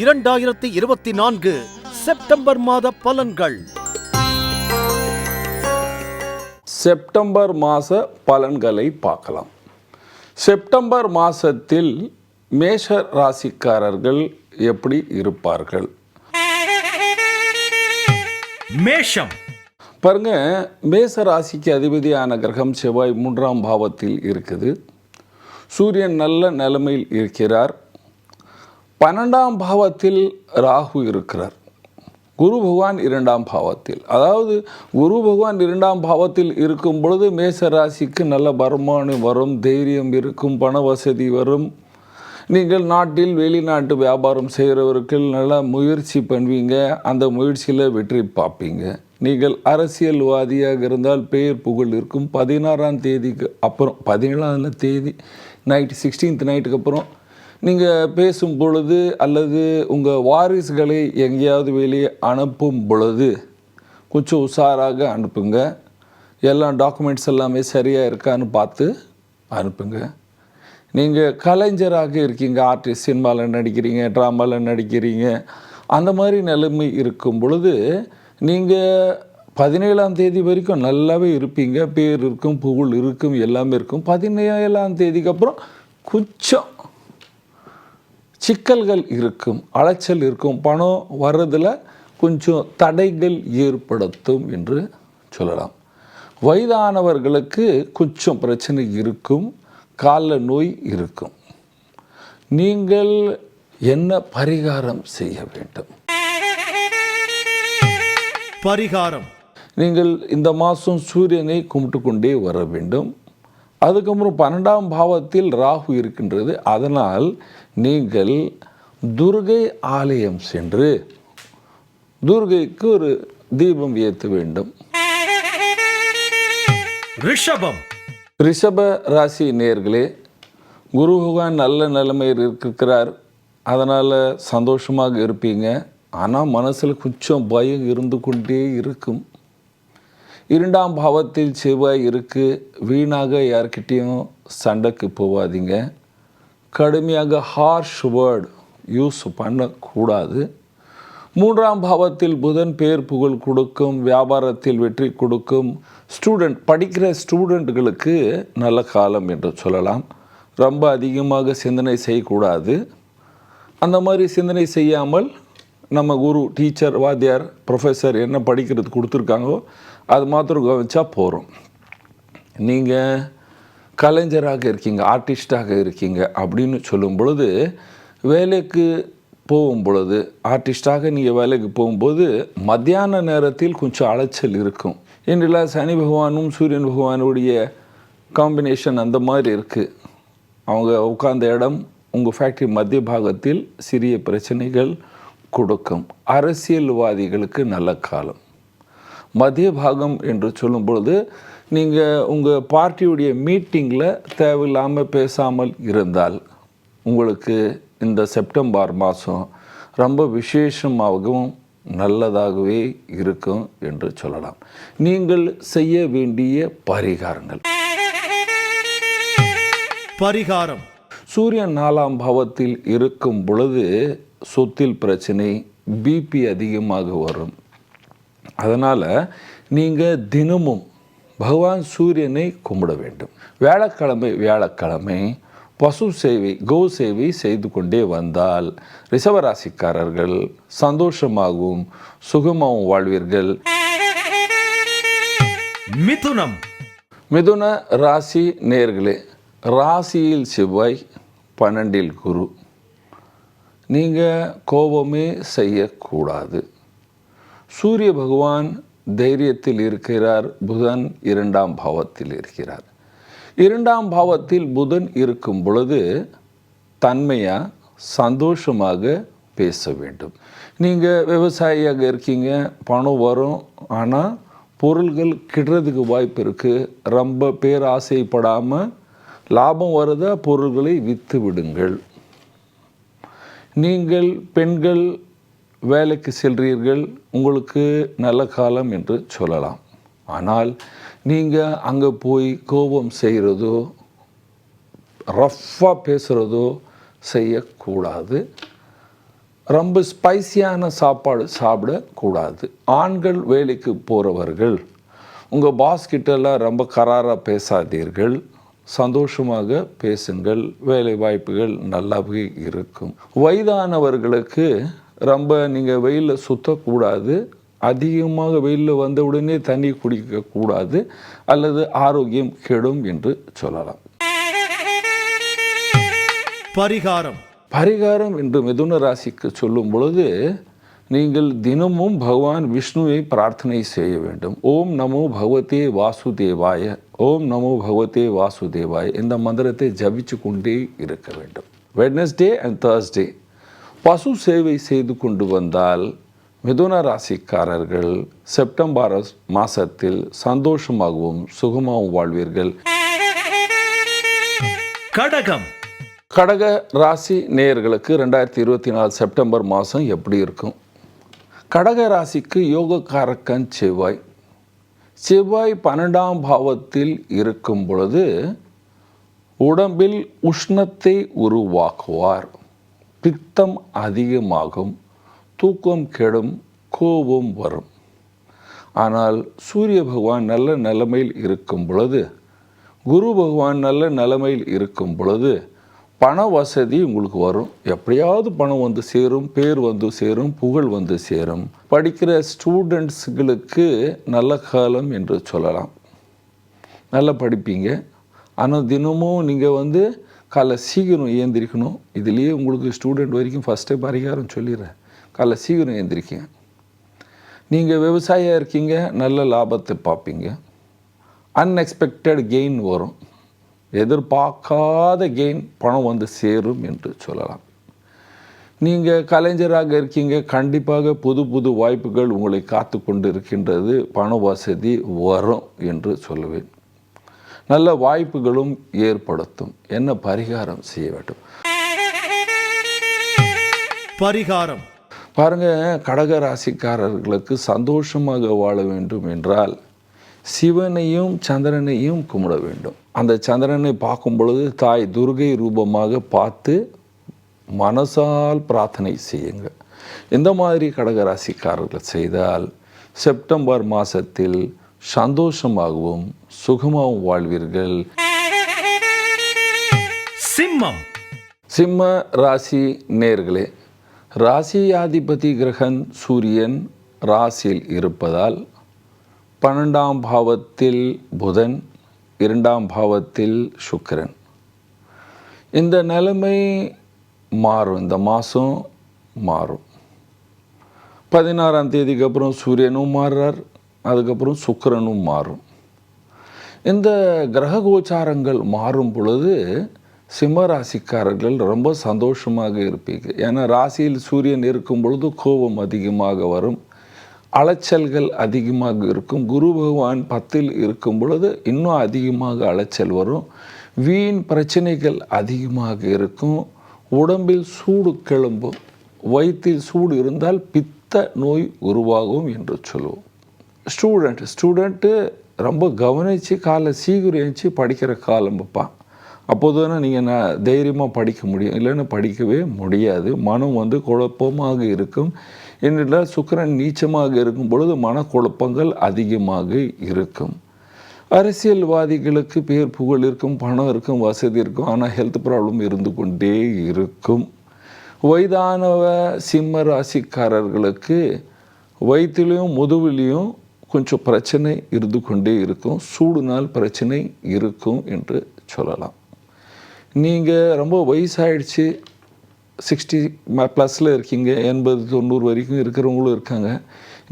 இரண்டாயிரத்தி இருபத்தி நான்கு செப்டம்பர் மாத பலன்கள். செப்டம்பர் மாத பலன்களை பார்க்கலாம். செப்டம்பர் மாதத்தில் மேஷ ராசிக்காரர்கள் எப்படி இருப்பார்கள்? மேஷம். பாருங்க மேச ராசிக்கு அதிபதியான கிரகம் செவ்வாய் மூன்றாம் பாவத்தில் இருக்குது. சூரியன் நல்ல நிலைமையில் இருக்கிறார். பன்னெண்டாம் பாவத்தில் ராகு இருக்கிறார். குரு பகவான் இரண்டாம் பாவத்தில். அதாவது குரு பகவான் இரண்டாம் பாவத்தில் இருக்கும் பொழுது மேச ராசிக்கு நல்ல வருமானம் வரும் தைரியம் இருக்கும் பண வசதி வரும். நீங்கள் நாட்டில் வெளிநாட்டு வியாபாரம் செய்கிறவர்கள் நல்லா முயற்சி பண்ணுவீங்க. அந்த முயற்சியில் வெற்றி பார்ப்பீங்க. நீங்கள் அரசியல்வாதியாக இருந்தால் பெயர் புகழ் இருக்கும். பதினாறாம் தேதிக்கு அப்புறம் பதினேழாம் தேதி நைட் சிக்ஸ்டீன்த் நைட்டுக்கு அப்புறம் நீங்கள் பேசும் பொழுது அல்லது உங்கள் வாரிசுகளை எங்கேயாவது வெளியே அனுப்பும் பொழுது கொஞ்சம் உஷாராக அனுப்புங்க. எல்லா டாக்குமெண்ட்ஸ் எல்லாமே சரியாக இருக்கான்னு பார்த்து அனுப்புங்க. நீங்கள் கலைஞராக இருக்கீங்க ஆர்டிஸ்ட் சினிமாவில் நடிக்கிறீங்க ட்ராமாவில் நடிக்கிறீங்க அந்த மாதிரி நிலைமை இருக்கும் பொழுது நீங்கள் பதினேழாம் தேதி வரைக்கும் நல்லாவே இருப்பீங்க. பேர் இருக்கும் புகழ் இருக்கும் எல்லாமே இருக்கும். பதினேழாம் தேதிக்கு அப்புறம் கொஞ்சம் சிக்கல்கள் இருக்கும் அலைச்சல் இருக்கும் பணம் வர்றதில் கொஞ்சம் தடைகள் ஏற்படுத்தும் என்று சொல்லலாம். வயதானவர்களுக்கு கொஞ்சம் பிரச்சனை இருக்கும் கால நோய் இருக்கும். நீங்கள் என்ன பரிகாரம் செய்ய வேண்டும்? பரிகாரம். நீங்கள் இந்த மாதம் சூரியனை கும்பிட்டு கொண்டே வர வேண்டும். அதுக்கப்புறம் பன்னெண்டாம் பாவத்தில் ராகு இருக்கின்றது. அதனால் நீங்கள் துர்கை ஆலயம் சென்று துர்கைக்கு ஒரு தீபம் ஏற்ற வேண்டும். ரிஷபம். ரிஷப ராசி நேர்களே குரு பகவான் நல்ல நிலைமையில் இருக்கிறார். அதனால் சந்தோஷமாக இருப்பீங்க. ஆனால் மனசில் கொஞ்சம் பயம் இருந்து கொண்டே இருக்கும். இரண்டாம் பாவத்தில் செவ்வாய் இருக்கு வீணாக யார்கிட்டேயும் சண்டைக்கு போகாதீங்க கடுமையாக ஹார்ஷ் வேர்டு யூஸ் பண்ணக்கூடாது. மூன்றாம் பாவத்தில் புதன் பேர் புகழ் கொடுக்கும் வியாபாரத்தில் வெற்றி கொடுக்கும். ஸ்டூடெண்ட் படிக்கிற ஸ்டூடெண்ட்டுகளுக்கு நல்ல காலம் என்று சொல்லலாம். ரொம்ப அதிகமாக சிந்தனை செய்யக்கூடாது. அந்த மாதிரி சிந்தனை செய்யாமல் நம்ம குரு டீச்சர் வாத்தியார் ப்ரொஃபஸர் என்ன படிக்கிறது கொடுத்துருக்காங்களோ அது மாத்திரம் கவனிச்சா போகிறோம் நீங்கள் கலைஞராக இருக்கீங்க ஆர்டிஸ்டாக இருக்கீங்க அப்படின்னு சொல்லும் பொழுது வேலைக்கு போகும் பொழுது ஆர்டிஸ்டாக நீங்கள் வேலைக்கு போகும்போது மத்தியான நேரத்தில் கொஞ்சம் அலைச்சல் இருக்கும். இன்றில் சனி பகவானும் சூரியன் பகவானுடைய காம்பினேஷன் அந்த மாதிரி இருக்குது அவங்க உட்கார்ந்த இடம் உங்கள் ஃபேக்ட்ரி மத்திய பாகத்தில் சிறிய பிரச்சனைகள் கொடுக்கும். அரசியல்வாதிகளுக்கு நல்ல காலம். மத்திய பாகம் என்று சொல்லும் பொழுது நீங்கள் உங்கள் பார்ட்டியுடைய மீட்டிங்கில் தேவையில்லாமல் பேசாமல் இருந்தால் உங்களுக்கு இந்த செப்டம்பர் மாதம் ரொம்ப விசேஷமாகவும் நல்லதாகவே இருக்கும் என்று சொல்லலாம். நீங்கள் செய்ய வேண்டிய பரிகாரங்கள். பரிகாரம். சூரியன் நாலாம் பாவத்தில் இருக்கும் பொழுது சொத்தில் பிரச்சனை பிபி அதிகமாக வரும். அதனால் நீங்கள் தினமும் பகவான் சூரியனை கும்பிட வேண்டும். வியாழக்கிழமை வியாழக்கிழமை பசு சேவை கோ சேவை செய்து கொண்டே வந்தால் ரிஷபராசிக்காரர்கள் சந்தோஷமாகவும் சுகமாகவும் வாழ்வீர்கள். மிதுனம். மிதுன ராசி நேர்களே ராசியில் செவ்வாய் பன்னெண்டில் குரு. நீங்கள் கோபமே செய்யக்கூடாது. சூரிய பகவான் தைரியத்தில் இருக்கிறார் புதன் இரண்டாம் பாவத்தில் இருக்கிறார். இரண்டாம் பாவத்தில் புதன் இருக்கும் பொழுது தன்மையாக சந்தோஷமாக பேச வேண்டும். நீங்கள் விவசாயியாக இருக்கீங்க பணம் வரும் ஆனால் பொருள்கள் கிடுறதுக்கு வாய்ப்பு இருக்குது ரொம்ப பேராசைப்படாமல் லாபம் வருதா பொருள்களை விற்று விடுங்கள். நீங்கள் பெண்கள் வேலைக்கு செல்றீர்கள் உங்களுக்கு நல்ல காலம் என்று சொல்லலாம். ஆனால் நீங்கள் அங்கே போய் கோபம் செய்கிறதோ ரஃப்பாக பேசுகிறதோ செய்யக்கூடாது. ரொம்ப ஸ்பைசியான சாப்பாடு சாப்பிடக்கூடாது. ஆண்கள் வேலைக்கு போகிறவர்கள் உங்கள் பாஸ்கிட்டெல்லாம் ரொம்ப கராராக பேசாதீர்கள். சந்தோஷமாக பேசுங்கள். வேலை வாய்ப்புகள் நல்லாவே இருக்கும். வயதானவர்களுக்கு ரொம்ப நீங்கள் வெயிலில் சுற்றக்கூடாது அதிகமாக வெயிலில் வந்த உடனே தண்ணி குடிக்கக்கூடாது. அல்லது ஆரோக்கியம் கெடும் என்று சொல்லலாம். பரிகாரம். பரிகாரம் என்று மிதுன ராசிக்கு சொல்லும் பொழுது நீங்கள் தினமும் பகவான் விஷ்ணுவை பிரார்த்தனை செய்ய வேண்டும். ஓம் நமோ பகவதே வாசுதேவாய ஓம் நமோ பகவதே வாசுதேவாய இந்த மந்திரத்தை ஜபிச்சு கொண்டே இருக்க வேண்டும். வெட்னஸ்டே அண்ட் தேர்ஸ்டே பசு சேவை செய்து கொண்டு வந்தால் மிதுன ராசிக்காரர்கள் செப்டம்பர் மாசத்தில் சந்தோஷமாகவும் சுகமாகவும் வாழ்வீர்கள். கடகம். கடக ராசி நேயர்களுக்கு ரெண்டாயிரத்தி இருபத்தி நாலு செப்டம்பர் மாதம் எப்படி இருக்கும்? கடக ராசிக்கு யோகக்காரக்கன் செவ்வாய். செவ்வாய் பன்னெண்டாம் பாவத்தில் இருக்கும் பொழுது உடம்பில் உஷ்ணத்தை உருவாக்குவார். பித்தம் அதிகமாகும் தூக்கம் கெடும் கோபம் வரும். ஆனால் சூரிய பகவான் நல்ல நிலைமையில் இருக்கும் பொழுது குரு பகவான் நல்ல நிலைமையில் இருக்கும் பொழுது பண வசதி உங்களுக்கு வரும். எப்படியாவது பணம் வந்து சேரும் பேர் வந்து சேரும் புகழ் வந்து சேரும். படிக்கிற ஸ்டூடெண்ட்ஸுகளுக்கு நல்ல காலம் என்று சொல்லலாம். நல்லா படிப்பீங்க. ஆனால் தினமும் நீங்கள் வந்து காலைல சீக்கிரம் ஏந்திரிக்கணும். இதுலேயே உங்களுக்கு ஸ்டூடெண்ட் வரைக்கும் ஃபஸ்ட்டே பரிகாரம் சொல்லிடுறேன். காலைல சீக்கிரம் ஏந்திரிக்கங்க. நீங்கள் விவசாயியாக இருக்கீங்க நல்ல லாபத்தை பார்ப்பீங்க. அன்எக்ஸ்பெக்டட் கெயின் வரும். எதிர்பார்க்காத கெயின் பணம் வந்து சேரும் என்று சொல்லலாம். நீங்கள் கலைஞராக இருக்கீங்க கண்டிப்பாக புது புது வாய்ப்புகள் உங்களை காத்து கொண்டு இருக்கின்றது. பண வசதி வரும் என்று சொல்லுவேன். நல்ல வாய்ப்புகளும் ஏற்படுத்தும். என்ன பரிகாரம் செய்ய வேண்டும்? பரிகாரம். பாருங்க கடக ராசிக்காரர்களுக்கு சந்தோஷமாக வாழ வேண்டும் என்றால் சிவனையும் சந்திரனையும் கும்பிட வேண்டும். அந்த சந்திரனை பார்க்கும் பொழுது தாய் துர்கை ரூபமாக பார்த்து மனசால் பிரார்த்தனை செய்யுங்க. இந்த மாதிரி கடக ராசிக்காரர்கள் செய்தால் செப்டம்பர் மாதத்தில் சந்தோஷமாகவும் சுகமாகவும் வாழ்வீர்கள். சிம்மம். சிம்ம ராசி நேர்களே ராசியாதிபதி கிரகன் சூரியன் ராசியில் இருப்பதால் பன்னெண்டாம் பாவத்தில் புதன் இரண்டாம் பாவத்தில் சுக்கிரன். இந்த நிலைமை மாறும் இந்த மாதம் மாறும். பதினாறாம் தேதிக்கு அப்புறம் சூரியனும் மாறுறார் அதுக்கப்புறம் சுக்கிரனும் மாறும். இந்த கிரக கோச்சாரங்கள் மாறும் பொழுது சிம்ம ராசிக்காரர்கள் ரொம்ப சந்தோஷமாக இருப்பீங்க ஏன்னா ராசியில் சூரியன் இருக்கும் பொழுது கோபம் அதிகமாக வரும் அலைச்சல்கள் அதிகமாக இருக்கும் குரு பகவான் பத்தில் இருக்கும் பொழுது இன்னும் அதிகமாக அலைச்சல் வரும் வீண் பிரச்சனைகள் அதிகமாக இருக்கும் உடம்பில் சூடு கிளம்பும் வயிற்றில் சூடு இருந்தால் பித்த நோய் உருவாகும் என்று சொல்லுவோம். ஸ்டூடெண்ட் ஸ்டூடெண்ட்டு ரொம்ப கவனித்து காலை சீக்கிரம் படிக்கிற காலம் பப்பா அப்போது தானே நீங்கள் நான் தைரியமாக படிக்க முடியும். இல்லைன்னா படிக்கவே முடியாது. மனம் வந்து குழப்பமாக இருக்கும். என்னில் சுக்கிரன் நீச்சமாக இருக்கும் பொழுது மனக்குழப்பங்கள் அதிகமாக இருக்கும். அரசியல்வாதிகளுக்கு பேர் புகழ் இருக்கும் பணம் இருக்கும் வசதி இருக்கும். ஆனால் ஹெல்த் ப்ராப்ளம் இருந்து கொண்டே இருக்கும். வயதானவ சிம்ம ராசிக்காரர்களுக்கு வயிற்றுலையும் முதுவிலையும் கொஞ்சம் பிரச்சனை இருந்து கொண்டே இருக்கும். சூடு நாள் பிரச்சனை இருக்கும் என்று சொல்லலாம். நீங்கள் ரொம்ப வயசாயிடுச்சு சிக்ஸ்டி ப்ளஸில் இருக்கீங்க எண்பது தொண்ணூறு வரைக்கும் இருக்கிறவங்களும் இருக்காங்க.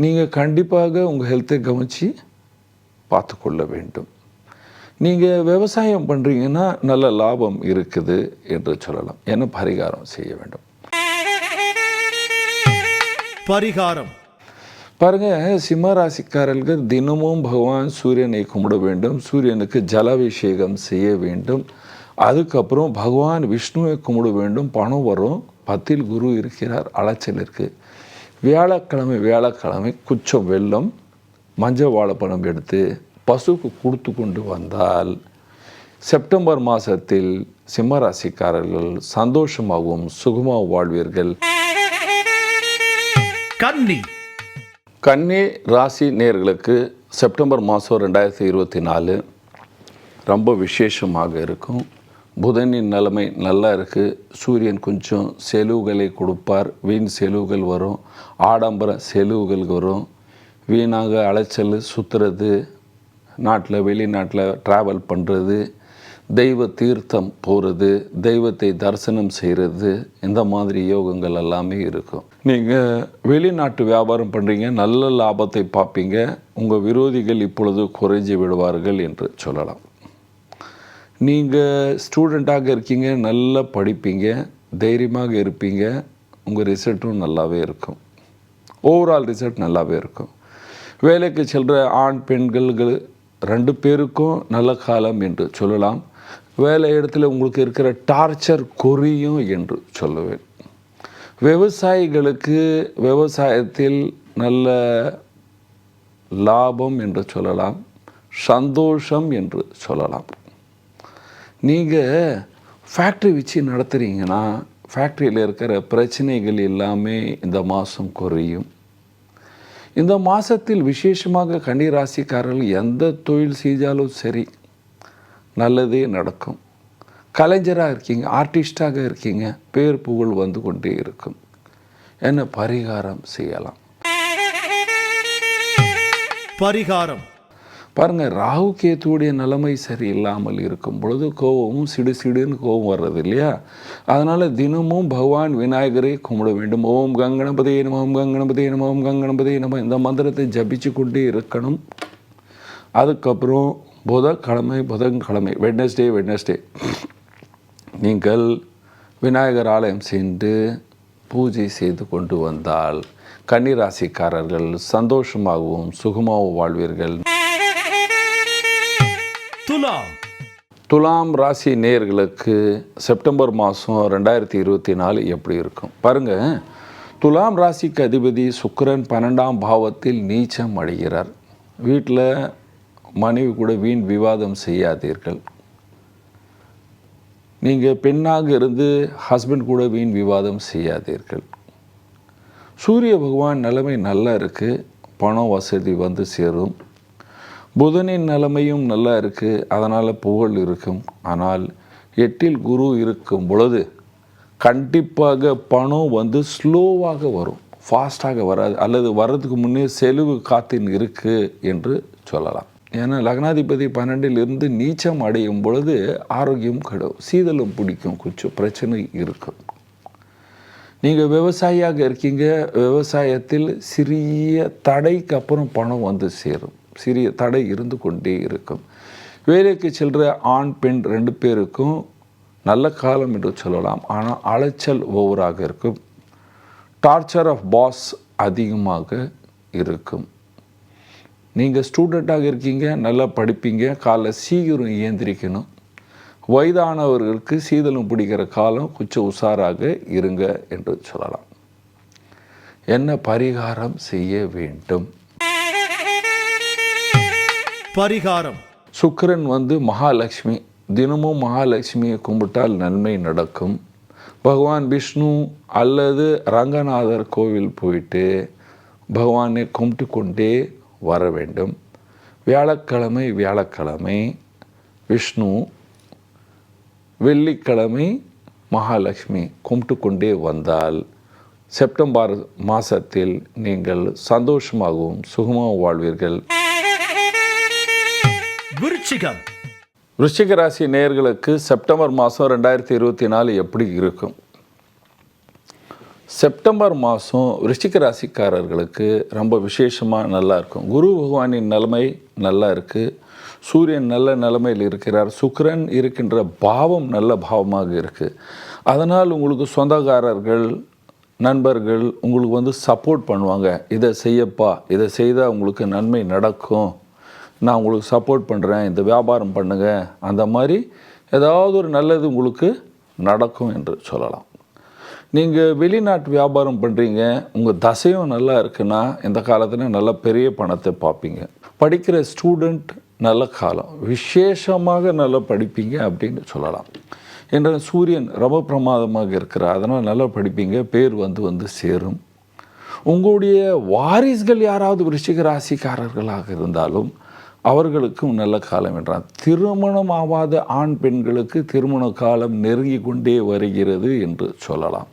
நீங்கள் கண்டிப்பாக உங்கள் ஹெல்த்தை கவனித்து பார்த்துக்கொள்ள வேண்டும். நீங்கள் விவசாயம் பண்ணுறீங்கன்னா நல்ல லாபம் இருக்குது என்று சொல்லலாம். என்ன பரிகாரம் செய்ய வேண்டும்? பரிகாரம். பாருங்க சிம்மராசிக்காரர்கள் தினமும் பகவான் சூரியனை கும்பிட வேண்டும் சூரியனுக்கு ஜலாபிஷேகம் செய்ய வேண்டும். அதுக்கப்புறம் பகவான் விஷ்ணுவை கும்பிட வேண்டும். பணம் வரும் பத்தில் குரு இருக்கிறார் அலைச்சல் இருக்குது வியாழக்கிழமை வியாழக்கிழமை குச்சம் வெள்ளம் மஞ்சள் வாழைப்பழம் எடுத்து பசுக்கு கொடுத்து கொண்டு வந்தால் செப்டம்பர் மாதத்தில் சிம்மராசிக்காரர்கள் சந்தோஷமாகவும் சுகமாகவும் வாழ்வீர்கள். கன்னி. கன்னி ராசி நேர்களுக்கு செப்டம்பர் மாதம் ரெண்டாயிரத்தி இருபத்தி நாலு ரொம்ப விசேஷமாக இருக்கும். புதனின் நிலைமை நல்லா இருக்குது சூரியன் கொஞ்சம் செலவுகளை கொடுப்பார். வீண் செலவுகள் வரும். ஆடம்பர செலவுகள் வரும். வீணாக அலைச்சல் சுற்றுறது நாட்டில் வெளிநாட்டில் ட்ராவல் பண்ணுறது தெய்வ தீர்த்தம் போகிறது தெய்வத்தை தரிசனம் செய்கிறது இந்த மாதிரி யோகங்கள் எல்லாமே இருக்கும். நீங்கள் வெளிநாட்டு வியாபாரம் பண்ணுறீங்க நல்ல லாபத்தை பார்ப்பீங்க. உங்கள் விரோதிகள் இப்பொழுது குறைஞ்சி விடுவார்கள் என்று சொல்லலாம். நீங்கள் ஸ்டூடெண்ட்டாக இருக்கீங்க நல்லா படிப்பீங்க தைரியமாக இருப்பீங்க. உங்கள் ரிசல்ட்டும் நல்லாவே இருக்கும். ஓவரால் ரிசல்ட் நல்லாவே இருக்கும். வேலைக்கு செல்கிற ஆண் பெண்கள் ரெண்டு பேருக்கும் நல்ல காலம் என்று சொல்லலாம். வேலை இடத்துல உங்களுக்கு இருக்கிற டார்ச்சர் குறையும் என்று சொல்லுவேன். விவசாயிகளுக்கு விவசாயத்தில் நல்ல லாபம் என்று சொல்லலாம் சந்தோஷம் என்று சொல்லலாம். நீங்கள் ஃபேக்ட்ரி வச்சு நடத்துகிறீங்கன்னா ஃபேக்ட்ரியில் இருக்கிற பிரச்சனைகள் எல்லாமே இந்த மாதம் குறையும். இந்த மாதத்தில் விசேஷமாக கன்னிராசிக்காரர்கள் எந்த தொழில் செய்தாலும் சரி நல்லதே நடக்கும். கலைஞராக இருக்கீங்க ஆர்டிஸ்டாக இருக்கீங்க பேர் புகழ் வந்து கொண்டே இருக்கும். என்ன பரிகாரம் செய்யலாம்? பரிகாரம். பாருங்க ராகு கேத்துவுடைய நிலைமை சரியில்லாமல் இருக்கும் பொழுது கோபமும் சிடு சிடுன்னு கோபம் வர்றது இல்லையா? அதனால் தினமும் பகவான் விநாயகரை கும்பிட வேண்டும். ஓம் கங்கணபதே நம ஓம் கங்கணபதே நம ஓம் கங்கணபதே நம. இந்த மந்திரத்தை ஜபிச்சு கொண்டே இருக்கணும். அதுக்கப்புறம் புதன்கிழமை புதன்கிழமை வெட்னஸ்டே வெட்னஸ்டே நீங்கள் விநாயகர் ஆலயம் சென்று பூஜை செய்து கொண்டு வந்தால் கன்னிராசிக்காரர்கள் சந்தோஷமாகவும் சுகமாகவும் வாழ்வீர்கள். துலாம். துலாம் ராசி நேயர்களுக்கு செப்டம்பர் மாதம் ரெண்டாயிரத்தி இருபத்தி நாலு எப்படி இருக்கும்? பாருங்க துலாம் ராசிக்கு அதிபதி சுக்கிரன் பன்னெண்டாம் பாவத்தில் நீச்சம் அடைகிறார். வீட்டில் மனைவி கூட வீண் விவாதம் செய்யாதீர்கள். நீங்கள் பெண்ணாக இருந்து ஹஸ்பண்ட் கூட வீண் விவாதம் செய்யாதீர்கள். சூரிய பகவான் நிலைமை நல்லா இருக்குது பணம் வசதி வந்து சேரும். புதனின் நிலைமையும் நல்லா இருக்குது அதனால் புகழ் இருக்கும். ஆனால் எட்டில் குரு இருக்கும் பொழுது கண்டிப்பாக பணம் வந்து ஸ்லோவாக வரும் ஃபாஸ்ட்டாக வராது அல்லது வர்றதுக்கு முன்னே செலவு காத்தின் இருக்குது என்று சொல்லலாம். ஏன்னா லக்னாதிபதி பன்னெண்டிலிருந்து நீச்சம் அடையும் பொழுது ஆரோக்கியம் கெடும் சீதளம் பிடிக்கும் கொஞ்சம் பிரச்சனை இருக்கும் நீங்கள் விவசாயியாக இருக்கீங்க விவசாயத்தில் சிறிய தடைக்கு அப்புறம் பணம் வந்து சேரும். சிறிய தடை இருந்து கொண்டே இருக்கும். வேலைக்கு செல்கிற ஆண் பெண் ரெண்டு பேருக்கும் நல்ல காலம் என்று சொல்லலாம். ஆனால் அலைச்சல் ஓவராக இருக்கும். டார்ச்சர் ஆஃப் பாஸ் அதிகமாக இருக்கும். நீங்கள் ஸ்டூடெண்ட்டாக இருக்கீங்க நல்லா படிப்பீங்க காலைல சீக்கிரம் இயந்திரிக்கணும் வயதானவர்களுக்கு சீதளம் பிடிக்கிற காலம் கொஞ்சம் உஷாராக இருங்க என்று சொல்லலாம். என்ன பரிகாரம் செய்ய வேண்டும்? பரிகாரம். சுக்கிரன் வந்து மகாலட்சுமி. தினமும் மகாலட்சுமியை கும்பிட்டால் நன்மை நடக்கும். பகவான் விஷ்ணு அல்லது ரங்கநாதர் கோவில் போயிட்டு பகவானை கும்பிட்டு கொண்டே வர வேண்டும். வியாழக்கிழமை வியாழக்கிழமை விஷ்ணு வெள்ளிக்கிழமை மகாலட்சுமி கும்பிட்டு கொண்டே வந்தால் செப்டம்பர் மாதத்தில் நீங்கள் சந்தோஷமாகவும் சுகமாகவும் வாழ்வீர்கள். விருச்சிகம். விருச்சிக ராசி நேயர்களுக்கு செப்டம்பர் மாதம் ரெண்டாயிரத்தி இருபத்தி நாலு எப்படி இருக்கும்? செப்டம்பர் மாதம் ரிஷிக ராசிக்காரர்களுக்கு ரொம்ப விசேஷமாக நல்லா இருக்கும். குரு பகவானின் நிலைமை நல்லா இருக்குது சூரியன் நல்ல நிலைமையில் இருக்கிறார். சுக்கரன் இருக்கின்ற பாவம் நல்ல பாவமாக இருக்குது அதனால் உங்களுக்கு சொந்தக்காரர்கள் நண்பர்கள் உங்களுக்கு வந்து சப்போர்ட் பண்ணுவாங்க. இதை செய்யப்பா இதை செய்தால் உங்களுக்கு நன்மை நடக்கும். நான் உங்களுக்கு சப்போர்ட் பண்ணுறேன் இந்த வியாபாரம் பண்ணுங்கள் அந்த மாதிரி ஏதாவது ஒரு நல்லது உங்களுக்கு நடக்கும் என்று சொல்லலாம். நீங்கள் வெளிநாட்டு வியாபாரம் பண்ணுறீங்க உங்கள் தசையும் நல்லா இருக்குன்னா இந்த காலத்தில் நல்ல பெரிய பணத்தை பார்ப்பீங்க படிக்கிற ஸ்டூடெண்ட் நல்ல காலம். விசேஷமாக நல்லா படிப்பீங்க அப்படின்னு சொல்லலாம். என்ற சூரியன் ரொம்ப பிரமாதமாக இருக்கிறார் அதனால் நல்லா படிப்பீங்க பேர் வந்து வந்து சேரும். உங்களுடைய வாரிசுகள் யாராவது விருச்சிக ராசிக்காரர்களாக இருந்தாலும் அவர்களுக்கும் நல்ல காலம் என்றான் திருமணம் ஆகாத ஆண் பெண்களுக்கு திருமண காலம் நெருங்கி கொண்டே வருகிறது என்று சொல்லலாம்.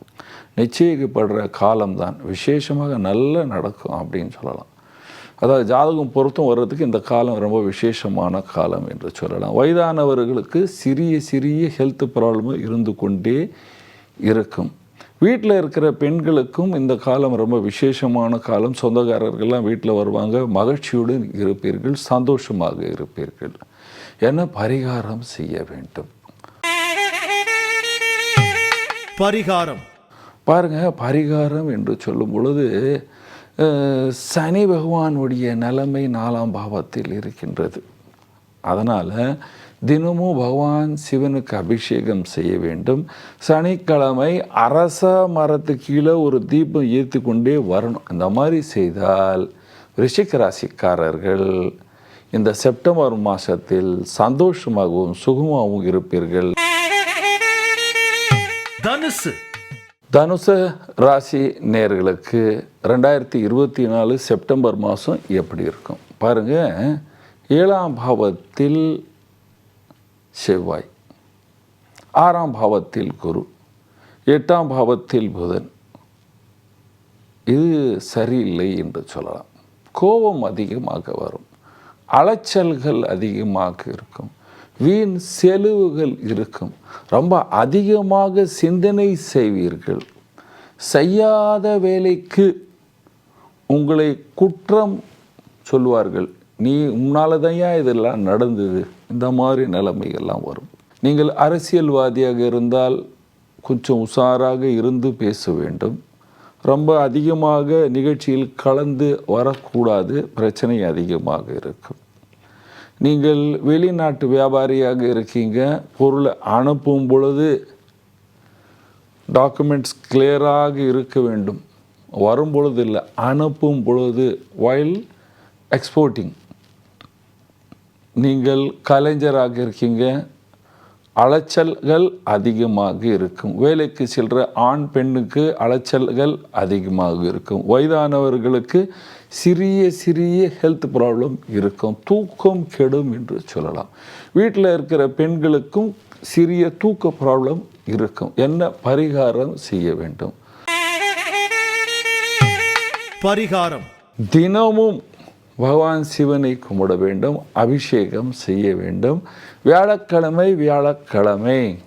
நிச்சயிக்கப்படுற காலம்தான். விசேஷமாக நல்ல நடக்கும் அப்படின்னு சொல்லலாம். அதாவது ஜாதகம் பொருத்தம் வர்றதுக்கு இந்த காலம் ரொம்ப விசேஷமான காலம் என்று சொல்லலாம். வயதானவர்களுக்கு சிறிய சிறிய ஹெல்த் ப்ராப்ளமும் இருந்து கொண்டே இருக்கும். வீட்டில் இருக்கிற பெண்களுக்கும் இந்த காலம் ரொம்ப விசேஷமான காலம். சொந்தக்காரர்கள்லாம் வீட்டில் வருவாங்க. மகிழ்ச்சியுடன் இருப்பீர்கள். சந்தோஷமாக இருப்பீர்கள். என பரிகாரம் செய்ய வேண்டும்? பரிகாரம். பாருங்க பரிகாரம் என்று சொல்லும் பொழுது சனி பகவானுடைய நிலைமை நாலாம் பாவத்தில் இருக்கின்றது. அதனால் தினமும் பகவான் சிவனுக்கு அபிஷேகம் செய்ய வேண்டும். சனிக்கிழமை அரச மரத்து கீழே ஒரு தீபம் ஏற்றி கொண்டே வரணும். இந்த மாதிரி செய்தால் ரிஷிக ராசிக்காரர்கள் இந்த செப்டம்பர் மாதத்தில் சந்தோஷமாகவும் சுகமாகவும் இருப்பீர்கள். தனுசு. தனுச ராசி நேர்களுக்கு ரெண்டாயிரத்தி இருபத்தி நாலு செப்டம்பர் மாதம் எப்படி இருக்கும்? பாருங்க ஏழாம் பாவத்தில் செவ்வாய் ஆறாம் பாவத்தில் குரு எட்டாம் பாவத்தில் புதன். இது சரியில்லை என்று சொல்லலாம். கோபம் அதிகமாக வரும். அலைச்சல்கள் அதிகமாக இருக்கும். வீண் செலவுகள் இருக்கும். ரொம்ப அதிகமாக சிந்தனை செய்வீர்கள். செய்யாத வேலைக்கு உங்களை குற்றம் சொல்வார்கள். நீ உன்னால தையா இதெல்லாம் நடந்தது. இந்த மாதிரி நிலைமைகள்லாம் வரும். நீங்கள் அரசியல்வாதியாக இருந்தால் கொஞ்சம் உஷாராக இருந்து பேச வேண்டும். ரொம்ப அதிகமாக நிகழ்ச்சியில் கலந்து வரக்கூடாது. பிரச்சனை அதிகமாக இருக்கும். நீங்கள் வெளிநாட்டு வியாபாரியாக இருக்கீங்க பொருளை அனுப்பும் பொழுது டாக்குமெண்ட்ஸ் கிளியராக இருக்க வேண்டும். வரும் பொழுது இல்லை அனுப்பும் பொழுது வைல் எக்ஸ்போர்ட்டிங் நீங்கள் கலைஞராக இருக்கீங்க அலைச்சல்கள் அதிகமாக இருக்கும். வேலைக்கு செல்கிற ஆண் பெண்ணுக்கு அலைச்சல்கள் அதிகமாக இருக்கும். வயதானவர்களுக்கு சிறிய சிறிய ஹெல்த் ப்ராப்ளம் இருக்கும். தூக்கம் கெடும் என்று சொல்லலாம். வீட்டில் இருக்கிற பெண்களுக்கும் சிறிய தூக்க ப்ராப்ளம் இருக்கும். என்ன பரிகாரம் செய்ய வேண்டும்? பரிகாரம். தினமும் பகவான் சிவனை கும்பிட வேண்டும் அபிஷேகம் செய்ய வேண்டும். வியாழக்கிழமை வியாழக்கிழமை.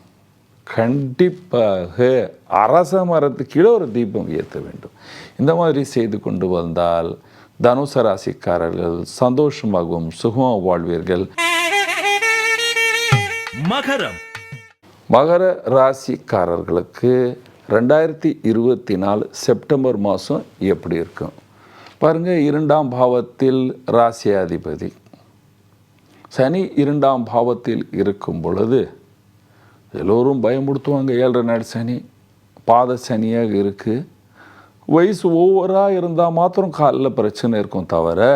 கண்டிப்பாக அரச மரத்து கீழே ஒரு தீபம் ஏற்ற வேண்டும். இந்த மாதிரி செய்து கொண்டு வந்தால் தனுசு ராசிக்காரர்கள் சந்தோஷமாகவும் சுகமாக வாழ்வீர்கள். மகரம். மகர ராசிக்காரர்களுக்கு ரெண்டாயிரத்தி இருபத்தி நாலு செப்டம்பர் மாதம் எப்படி இருக்கும்? பாருங்கள் இரண்டாம் பாவத்தில் ராசியாதிபதி. சனி இரண்டாம் பாவத்தில் இருக்கும் பொழுது எல்லோரும் பயமுடுத்துவாங்க ஏழரை நாடு சனி பாத சனியாக இருக்குது வயசு ஓவராக இருந்தால் மாத்திரம் காலில் பிரச்சனை இருக்கும் தவிர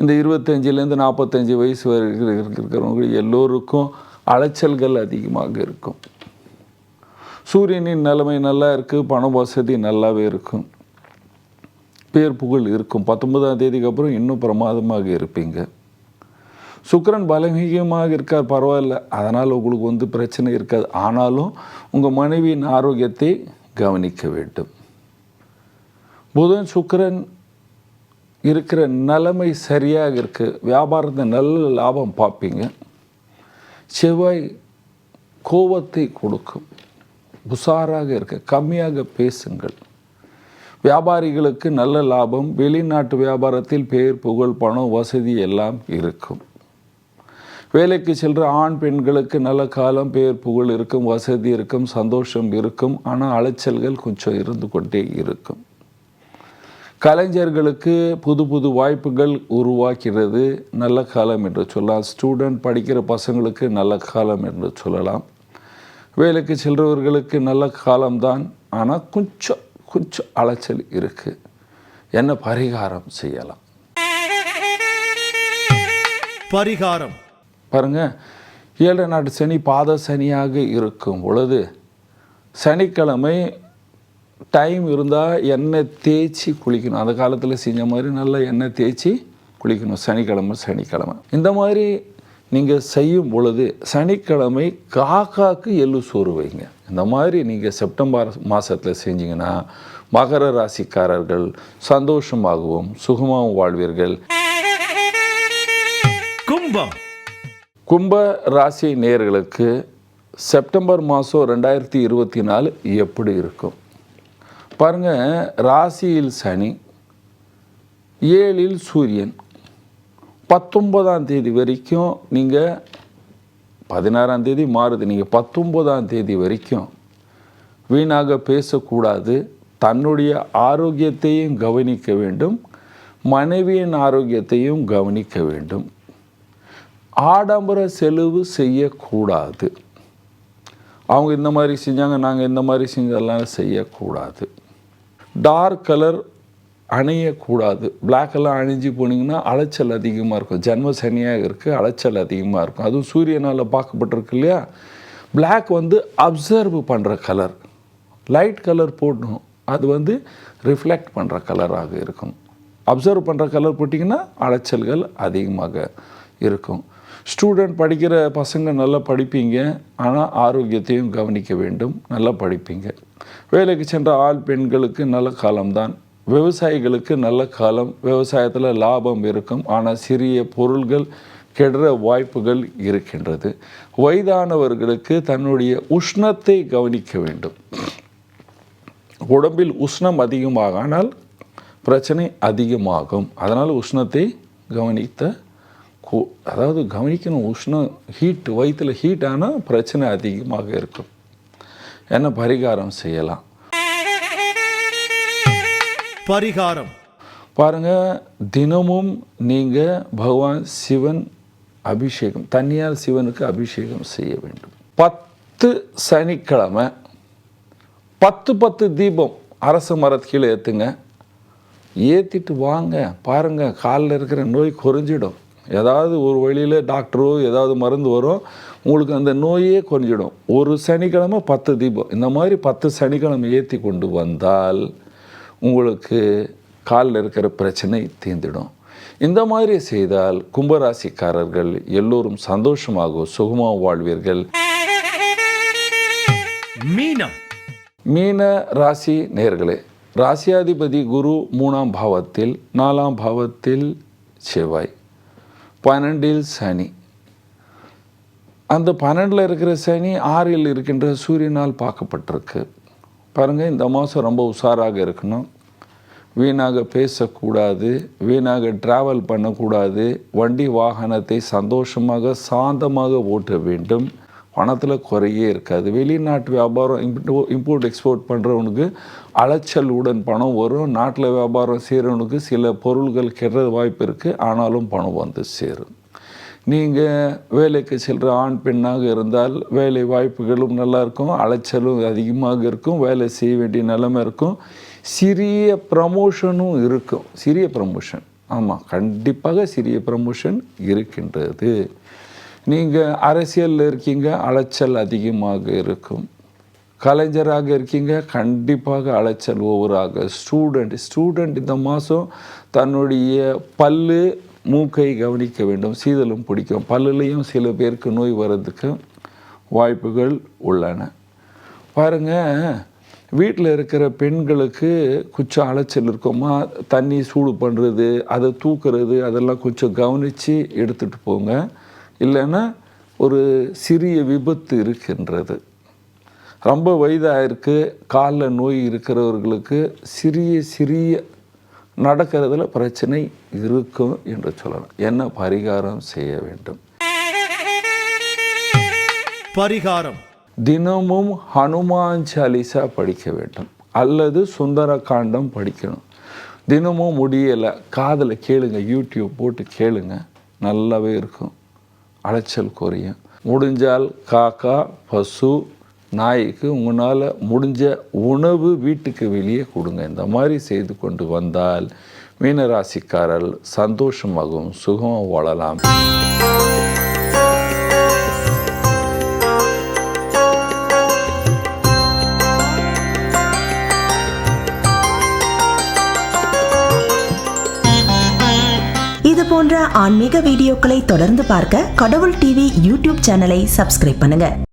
இந்த இருபத்தஞ்சிலேருந்து நாற்பத்தஞ்சு வயசு வரைக்கும் இருக்கிறவங்க எல்லோருக்கும் அலைச்சல்கள் அதிகமாக இருக்கும். சூரியனின் நிலைமை நல்லா இருக்குது பண வசதி நல்லாவே இருக்கும். பேர் புகழ் இருக்கும். பத்தொன்பதாம் தேதிக்கு அப்புறம் இன்னும் பிரமாதமாக இருப்பீங்க. சுக்கரன் பலவீகமாக இருக்கார் பரவாயில்ல. அதனால் உங்களுக்கு வந்து பிரச்சனை இருக்காது. ஆனாலும் உங்கள் மனைவியின் ஆரோக்கியத்தை கவனிக்க வேண்டும். புதன் சுக்கரன் இருக்கிற நிலைமை சரியாக இருக்குது வியாபாரத்தை நல்ல லாபம் பார்ப்பீங்க. செவ்வாய் கோபத்தை கொடுக்கும். உஷாராக இருக்க கம்மியாக பேசுங்கள். வியாபாரிகளுக்கு நல்ல லாபம் வெளிநாட்டு வியாபாரத்தில் பெயர் புகழ் பணம் வசதி எல்லாம் இருக்கும். வேலைக்கு செல்கிற ஆண் பெண்களுக்கு நல்ல காலம் பேர் புகழ் இருக்கும் வசதி இருக்கும் சந்தோஷம் இருக்கும் ஆனால் அலைச்சல்கள் கொஞ்சம் இருந்து கொண்டே இருக்கும். கலைஞர்களுக்கு புது புது வாய்ப்புகள் உருவாக்கிறது நல்ல காலம் என்று சொல்லலாம். ஸ்டூடெண்ட் படிக்கிற பசங்களுக்கு நல்ல காலம் என்று சொல்லலாம். வேலைக்கு செல்றவர்களுக்கு நல்ல காலம்தான். ஆனால் கொஞ்சம் கொஞ்சம் அலைச்சல் இருக்குது என்ன பரிகாரம் செய்யலாம்? பரிகாரம். பாருங்க ஏழரை நாட்டு சனி பாத சனியாக இருக்கும் பொழுது சனிக்கிழமை டைம் இருந்தால் எண்ணெய் தேய்ச்சி குளிக்கணும். அந்த காலத்தில் செஞ்ச மாதிரி நல்லா எண்ணெய் தேய்ச்சி குளிக்கணும். சனிக்கிழமை சனிக்கிழமை. இந்த மாதிரி நீங்கள் செய்யும் பொழுது சனிக்கிழமை காக்காக்கு எள்ளு சோறு வைங்க. இந்த மாதிரி நீங்கள் செப்டம்பர் மாதத்தில் செஞ்சீங்கன்னா மகர ராசிக்காரர்கள் சந்தோஷமாகவும் சுகமாகவும் வாழ்வீர்கள். கும்பம். கும்ப ராசி நேயர்களுக்கு செப்டம்பர் மாதம் ரெண்டாயிரத்தி இருபத்தி நாலு எப்படி இருக்கும்? பாருங்க ராசியில் சனி ஏழில் சூரியன். பத்தொன்பதாம் தேதி வரைக்கும் நீங்கள் பதினாறாம் தேதி மாறுது. நீங்கள் பத்தொம்போதாம் தேதி வரைக்கும் வீணாக பேசக்கூடாது. தன்னுடைய ஆரோக்கியத்தையும் கவனிக்க வேண்டும். மனைவியின் ஆரோக்கியத்தையும் கவனிக்க வேண்டும். ஆடம்பர செலவு செய்யக்கூடாது. அவங்க இந்த மாதிரி செஞ்சாங்க நாங்கள் இந்த மாதிரி செஞ்சதெல்லாம் செய்யக்கூடாது. Dark colour அணியக்கூடாது. பிளாக்கெல்லாம் எல்லாம் அணிஞ்சு போனீங்கன்னா அலைச்சல் அதிகமாக இருக்கும். ஜென்ம சனியாக இருக்குது அலைச்சல் அதிகமாக இருக்கும். அதுவும் சூரியனால் பார்க்கப்பட்டிருக்கு இல்லையா? பிளாக் வந்து அப்சர்வ் பண்ணுற கலர் லைட் கலர் போடணும். அது வந்து ரிஃப்ளெக்ட் பண்ணுற கலராக இருக்கும். அப்சர்வ் பண்ணுற கலர் போட்டிங்கன்னா அலைச்சல்கள் அதிகமாக இருக்கும். ஸ்டூடெண்ட் படிக்கிற பசங்க நல்லா படிப்பீங்க. ஆனால் ஆரோக்கியத்தையும் கவனிக்க வேண்டும். நல்லா படிப்பீங்க. வேலைக்கு சென்ற ஆள் பெண்களுக்கு நல்ல காலம்தான். விவசாயிகளுக்கு நல்ல காலம் விவசாயத்தில் லாபம் இருக்கும். ஆனால் சிறிய பொருள்கள் கெடுற வாய்ப்புகள் இருக்கின்றது. வயதானவர்களுக்கு தன்னுடைய உஷ்ணத்தை கவனிக்க வேண்டும். உடம்பில் உஷ்ணம் அதிகமாக ஆனால் பிரச்சனை அதிகமாகும். அதனால் உஷ்ணத்தை கவனித்த கூ அதாவது கவனிக்கணும் உஷ்ணம் ஹீட் வயிற்றில் ஹீட் ஆனால் பிரச்சனை அதிகமாக இருக்கும். என்ன பரிகாரம் செய்யலாம். பரிகாரம். பாருங்க தினமும் நீங்கள் பகவான் சிவன் அபிஷேகம் தனியார் சிவனுக்கு அபிஷேகம் செய்ய வேண்டும். பத்து சனிக்கிழமை பத்து பத்து தீபம் அரச மரத்து கீழே ஏற்றுங்க ஏற்றிட்டு வாங்க பாருங்க காலில் இருக்கிற நோய் குறைஞ்சிடும். ஏதாவது ஒரு வழியில் டாக்டரோ ஏதாவது மருந்து வரும் உங்களுக்கு அந்த நோயே குறைஞ்சிடும். ஒரு சனிக்கிழமை பத்து தீபம். இந்த மாதிரி பத்து சனிக்கிழமை ஏற்றி கொண்டு வந்தால் உங்களுக்கு காலில் இருக்கிற பிரச்சனை தீர்ந்துடும். இந்த மாதிரி செய்தால் கும்பராசிக்காரர்கள் எல்லோரும் சந்தோஷமாக சுகமாக வாழ்வீர்கள். மீனம். மீன ராசி நேர்களே ராசியாதிபதி குரு மூணாம் பாவத்தில் நாலாம் பாவத்தில் செவ்வாய் பன்னெண்டில் சனி. அந்த பன்னெண்டில் இருக்கிற சனி ஆறில் இருக்கின்ற சூரியனால் பார்க்கப்பட்டிருக்கு. பாருங்கள் இந்த மாதம் ரொம்ப உஷாராக இருக்கணும். வீணாக பேசக்கூடாது வீணாக டிராவல் பண்ணக்கூடாது. வண்டி வாகனத்தை சந்தோஷமாக சாந்தமாக ஓட்ட வேண்டும். பணத்தில் குறையே இருக்காது. வெளிநாட்டு வியாபாரம் இம்போர்ட் எக்ஸ்போர்ட் பண்ணுறவனுக்கு அலைச்சலுடன் பணம் வரும். நாட்டில் வியாபாரம் செய்கிறவனுக்கு சில பொருள்கள் கெடுற வாய்ப்பு இருக்குது ஆனாலும் பணம் வந்து சேரும். நீங்கள் வேலைக்கு செல்கிற ஆண் பெண்ணாக இருந்தால் வேலை வாய்ப்புகளும் நல்லாயிருக்கும் அலைச்சலும் அதிகமாக இருக்கும் வேலை செய்ய வேண்டிய நிலைமை இருக்கும். சிறிய ப்ரமோஷனும் இருக்கும். சிறிய ப்ரமோஷன் ஆமாம் கண்டிப்பாக சிறிய ப்ரமோஷன் இருக்கின்றது. நீங்கள் அரசியலில் இருக்கீங்க அலைச்சல் அதிகமாக இருக்கும். கலைஞராக இருக்கீங்க கண்டிப்பாக அலைச்சல் ஓவராக. ஸ்டூடெண்ட் ஸ்டூடெண்ட் இந்த மாதம் தன்னுடைய பல்லு மூக்கை கவனிக்க வேண்டும் சீதலும் பிடிக்கும். பல்லுலேயும் சில பேருக்கு நோய் வர்றதுக்கு வாய்ப்புகள் உள்ளன. பாருங்க வீட்டில் இருக்கிற பெண்களுக்கு கொஞ்சம் அலைச்சல் இருக்குமா? தண்ணி சூடு பண்ணுறது அதை தூக்குறது அதெல்லாம் கொஞ்சம் கவனித்து எடுத்துகிட்டு போங்க. இல்லைன்னா ஒரு சிறிய விபத்து இருக்கின்றது. ரொம்ப வயதாக இருக்குது காலில் நோய் இருக்கிறவர்களுக்கு சிறிய சிறிய நடக்கிறதுல பிரச்சனை இருக்கும் என்று சொல்லலாம். என்ன பரிகாரம் செய்ய வேண்டும்? பரிகாரம். தினமும் ஹனுமான் சாலிசா படிக்க வேண்டும். அல்லது சுந்தர காண்டம் படிக்கணும். தினமும் முடியலை காதில் கேளுங்க யூடியூப் போட்டு கேளுங்க. நல்லாவே இருக்கும். அலைச்சல் குறையும். முடிஞ்சால் காக்கா பசு நாய்க்கு உங்களால் முடிஞ்ச உணவு வீட்டுக்கு வெளியே கொடுங்க. இந்த மாதிரி செய்து கொண்டு வந்தால் மீனராசிக்காரர் சந்தோஷமாகவும் சுகமாக வாழலாம். இது போன்ற ஆன்மீக வீடியோக்களை தொடர்ந்து பார்க்க கடவுள் டிவி யூடியூப் சேனலை சப்ஸ்கிரைப் பண்ணுங்க.